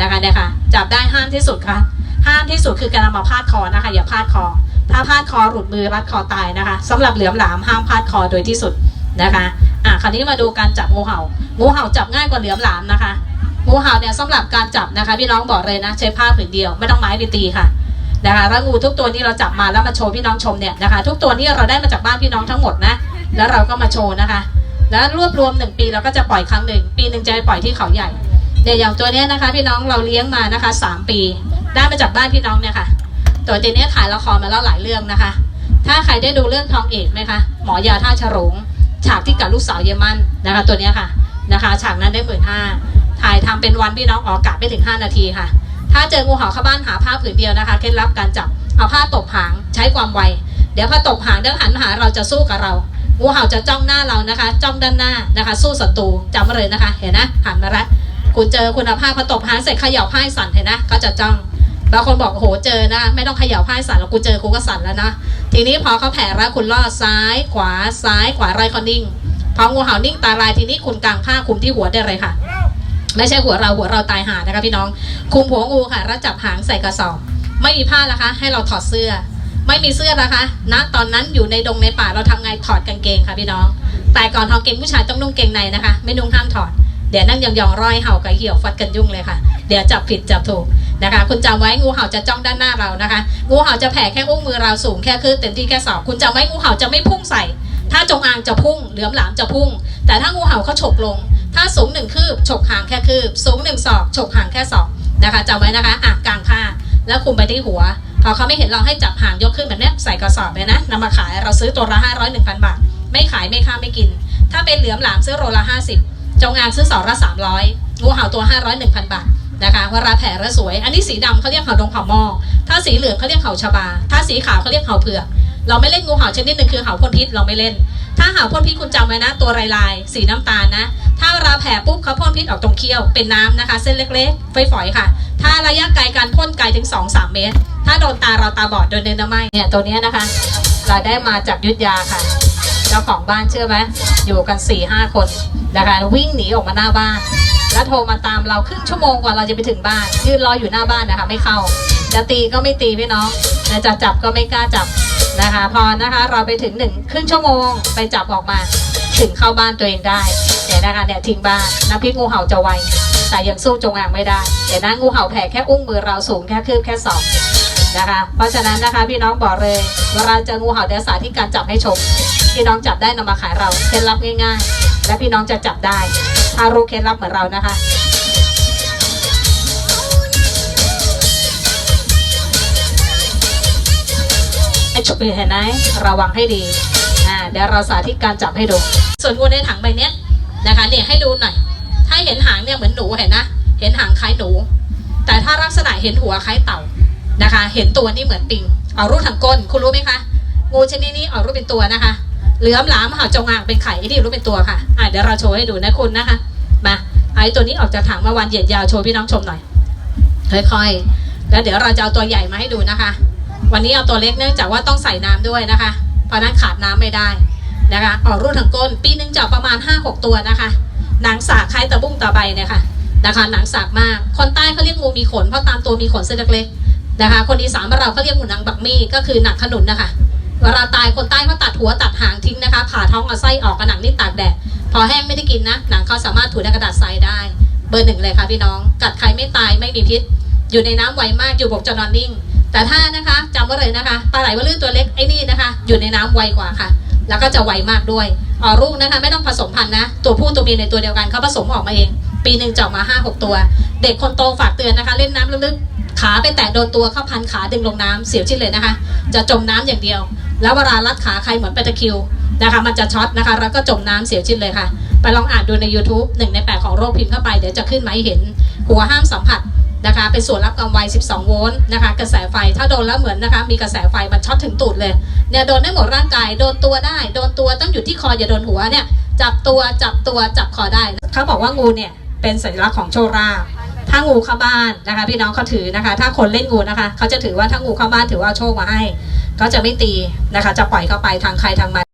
นะคะเนี่ยค่ะจับได้ห้ามที่สุดค่ะ ห้ามที่สุดคือการมาพาดคอนะคะ อย่าพาดคอ ถ้าพาดคอหลุดมือรัดคอตายนะคะสำหรับเหลือมหลามห้ามพาดคอโดยที่สุดนะคะอะคราวนี้มาดูการจับงูเห่า งูเห่าจับง่ายกว่าเหลือมหลามนะคะ งูเห่าเนี่ยสำหรับการจับนะคะ พี่น้องบอกเลยนะ ใช้ผ้าผืนเดียวไม่ต้องไม้ไปตีค่ะนะคะแล้วงูทุกตัวที่เราจับมาแล้วมาโชว์พี่น้องชมเนี่ยนะคะ ทุกตัวที่เราได้มาจากบ้านพี่น้องทั้งหมดนะแล้วเราก็มาโชว์นะคะ แล้วรวบรวมหนึ่งปีเราก็จะปล่อยครั้งหนึ่งปีหนึ่งจะไปปล่อยที่เขาใหญ่ เนี่ยอย่างตัวเนี้ยนะคะ พี่น้องเราเลี้ยงมานะคะสามปี ได้มาจากบ้านพี่น้องเนี่ยค่ะตัวเนี้ยถ่ายละครมาแล้วหลายเรื่องนะคะ ถ้าใครได้ดูเรื่องทองเอกไหมคะหมอยาท่าฉลงฉากที่กับลูกสาวเยอรมันนะคะ ตัวเนี้ยค่ะนะคะ ฉากนั้นได้หมื่นห้าถ่ายทำเป็นวันพี่น้องออกอกาศไม่ถึง 5 นาทีค่ะ ถ้าเจองูเห่าเข้าบ้านหาผ้าผืนเดียวนะคะเคล็ดลับการจับเอาผ้าตบหางใช้ความไวเดี๋ยวพอตบหางเดี๋ยวหันมาหาเราจะสู้กับเรางูเห่าจะจ้องหน้าเรานะคะ จ้องด้านหน้านะคะ สู้ศัตรูจำไว้เลยนะคะ เห็นนะหันมาละ คุณเจอคุณภาพพอตบหางเสร็จเขย่าไพ่สั่นเห็นนะก็จะจ้องบางคนบอกโอ้โหเจอนะ ไม่ต้องเขย่าไพ่สั่นแล้วกูเจอกูก็สั่นแล้วนะทีนี้พอเขาแผ่แล้วคุณล่อซ้าย ขวาซ้าย ขวาไรเขานิ่งพองูเห่านิ่งตาลายทีนี้คุณกางผ้าคลุมที่หัวได้เลยค่ะ ไม่ใช่หัวเราหัวเราตายหานะคะพี่น้องคลุมหัวงูค่ะแล้วจับหางใส่กระสอบ ไม่มีผ้านะคะ ให้เราถอดเสื้อ ไม่มีเสื้อนะคะณตอนนั้นอยู่ในดงในป่าเราทำไงถอดกางเกงค่ะพี่น้อง แต่ก่อนถอดกางเกงผู้ชายต้องนุ่งเกงในนะคะ ไม่นุ่งห้ามถอด เดี๋ยวนั่งยองๆร้อยเห่ากับเหี่ยวฟัดกันยุ่งเลยค่ะ เดี๋ยวจับผิดจับถูกนะคะ คุณจำไว้งูเห่าจะจ้องด้านหน้าเรานะคะ งูเห่าจะแผ่แค่อุ้งมือเราสูงแค่คือเต็มที่แค่ศอกคุณจำไว้งูเห่าจะไม่พุ่งใส่ ถ้าจงอางจะพุ่งเหลือมหลามจะพุ่ง แต่ถ้างูเห่าเขาฉกลง ถ้าสูงหนึ่งคืบฉกหางแค่คืบ สูงหนึ่งศอกฉกหางแค่ศอกนะคะจำไว้นะคะอะกลางผ้าแล้วคุมไปที่หัว พอเขาไม่เห็นเราให้จับหางยกขึ้นแบบนี้ใส่กระสอบเลยนะนำมาขายเราซื้อตัวละห้าร้อยหนึ่งพันบาท ไม่ขายไม่ค้าไม่กิน ถ้าเป็นเหลือมหลามซื้อโลละห้าสิบ จงอางซื้อสอละสามร้อยงูเห่าตัวห้าร้อยหนึ่งพันบาทนะคะวลาแผ่แล้วสวย อันนี้สีดำเขาเรียกเห่าดงเห่าหม้อถ้าสีเหลืองเขาเรียกเห่าชบา ถ้าสีขาวเขาเรียกเห่าเผือกเราไม่เล่นงูเห่าชนิดหนึ่งคือเห่าพ่นพิษเราไม่เล่น ถ้าเห่าพ่นพิษคุณจำไว้นะ ตัวลายลายๆสีน้ำตาลนะ ถ้าเวลาแผ่ปุ๊บเขาพ่นพิษออกตรงเขี้ยวเป็นน้ำนะคะ เส้นเล็กๆฝอยๆค่ะ ถ้าระยะไกลการพ่นไกลถึง 2-3 เมตร ถ้าโดนตาเราตาบอดโดนเดนน้ำไหมเนี่ยตัวเนี้ยนะคะ เราได้มาจากยุทธยาค่ะ เจ้าของบ้านเชื่อไหมอยู่กัน4ี่ห้าคนนะคะวิ่งหนีออกมาหน้าบ้าน แล้วโทรมาตามเราครึ่งชั่วโมงกว่าเราจะไปถึงบ้านยืนรออยู่หน้าบ้านนะคะไม่เข้าจะตีก็ไม่ตีพี่น้องจะจับก็ไม่กล้าจับนะคะ พอนะคะเราไปถึงหนึ่งครึ่งชั่วโมงไปจับออกมา ถึงเข้าบ้านตัวเองได้เนี่ยนะคะเนี่ยทิ้งบ้านน้ำพริกงูเห่าจะไวแต่ยังสู้จงอางไม่ได้เดี๋ยวนะงูเห่าแผ่แค่อุ้งมือเราสูงแค่คืบแค่ศอกนะคะ เพราะฉะนั้นนะคะพี่น้องบอกเลยเวลาเจองูเห่าเดี๋ยวสาธิตการจับให้ชม พี่น้องจับได้นำมาขายเราเคล็ดลับง่ายๆ และพี่น้องจะจับได้ถ้ารู้เคล็ดลับเหมือนเรานะคะไอ้ฉุกเห็นไหมระวังให้ดีอ่าเดี๋ยวเราสาธิตการจับให้ดู ส่วนงูในถังใบเนี้ยนะคะเนี่ยให้ดูหน่อย ถ้าเห็นหางเนี่ยเหมือนหนูเห็นนะ เห็นหางคล้ายหนู แต่ถ้าลักษณะเห็นหัวคล้ายเต่านะคะ เห็นตัวนี่เหมือนปิง เอารูปทางก้นคุณรู้ไหมคะงูชนิดนี้ออกรูปเป็นตัวนะคะ เหลือมหลามหาจงอางเป็นไข่ไอ้ที่รู้เป็นตัวค่ะอ่าเดี๋ยวเราโชว์ให้ดูนะคุณนะคะ มาไอ้ตัวนี้ออกจากถังมาวันเหยียดยาวโชว์พี่น้องชมหน่อยค่อยๆแล้วเดี๋ยวเราจะเอาตัวใหญ่มาให้ดูนะคะ วันนี้เอาตัวเล็กเนื่องจากว่าต้องใส่น้ำด้วยนะคะ เพราะนั้นขาดน้ำไม่ได้นะคะออกรูดทางก้น ปีหนึงจะประมาณ 5-6 ตัวนะคะหนังสากคล้ายตะบุ้งตะใบเนี่ยค่ะนะคะหนังสากมาก คนใต้เขาเรียกงูมีขนเพราะตามตัวมีขนเส้นเล็กๆนะคะ คนอีสานบ้านเราเขาเรียกงูหนังบักมี่ก็คือหนังขนุนนะคะ เวลาตายคนใต้เขาตัดหัวตัดหางทิ้งนะคะ ผ่าท้องเอาไส้ออกกระหนังนี่ตากแดดพอแห้งไม่ได้กินนะหนังเขาสามารถถูในกระดาษทรายได้ เบอร์หนึ่งเลยค่ะพี่น้อง กัดใครไม่ตายไม่มีพิษ อยู่ในน้ำไวมากอยู่บกจะนอนนิ่ง แต่ถ้านะคะจำไว้เลยนะคะปลาไหลวาลื่นตัวเล็กไอ้นี่นะคะ อยู่ในน้ำไวกว่าค่ะ แล้วก็จะไวมากด้วยออกลูกนะคะไม่ต้องผสมพันธุ์นะ ตัวผู้ตัวเมียในตัวเดียวกันเขาผสมออกมาเอง ปีหนึ่งจะออกมาห้าหกตัว เด็กคนโตฝากเตือนนะคะ เล่นน้ำลึกๆขาไปแตะโดนตัวเข้าพันขาดึงลงน้ำเสียวชิ้นเลยนะคะ จะจมน้ำอย่างเดียว แล้วเวลารัดขาใครเหมือนเป็นตะคิวนะคะมันจะช็อตนะคะ แล้วก็จมน้ำเสียวชิ้นเลยค่ะ ไปลองอ่านดูใน YouTube หนึ่งในแปดของโรคพิมพ์เข้าไป เดี๋ยวจะขึ้นมาให้เห็น หัวห้ามสัมผัสนะคะ เป็นส่วนรับความไว 12 โวลต์นะคะ กระแสไฟ ถ้าโดนแล้วเหมือนนะคะ มีกระแสไฟมันช็อตถึงตูดเลย เนี่ยโดนได้หมดร่างกาย โดนตัวได้ โดนตัวต้องอยู่ที่คออย่าโดนหัวเนี่ย จับตัวจับตัวจับคอได้ เขาบอกว่างูเนี่ยเป็นสัญลักษณ์ของโชคลาภถ้างูเข้าบ้านนะคะ พี่น้องเขาถือนะคะ ถ้าคนเล่นงูนะคะ เขาจะถือว่าถ้างูเข้าบ้านถือว่าโชคมาให้ ก็จะไม่ตีนะคะ จะปล่อยเข้าไปทางใครทางมัน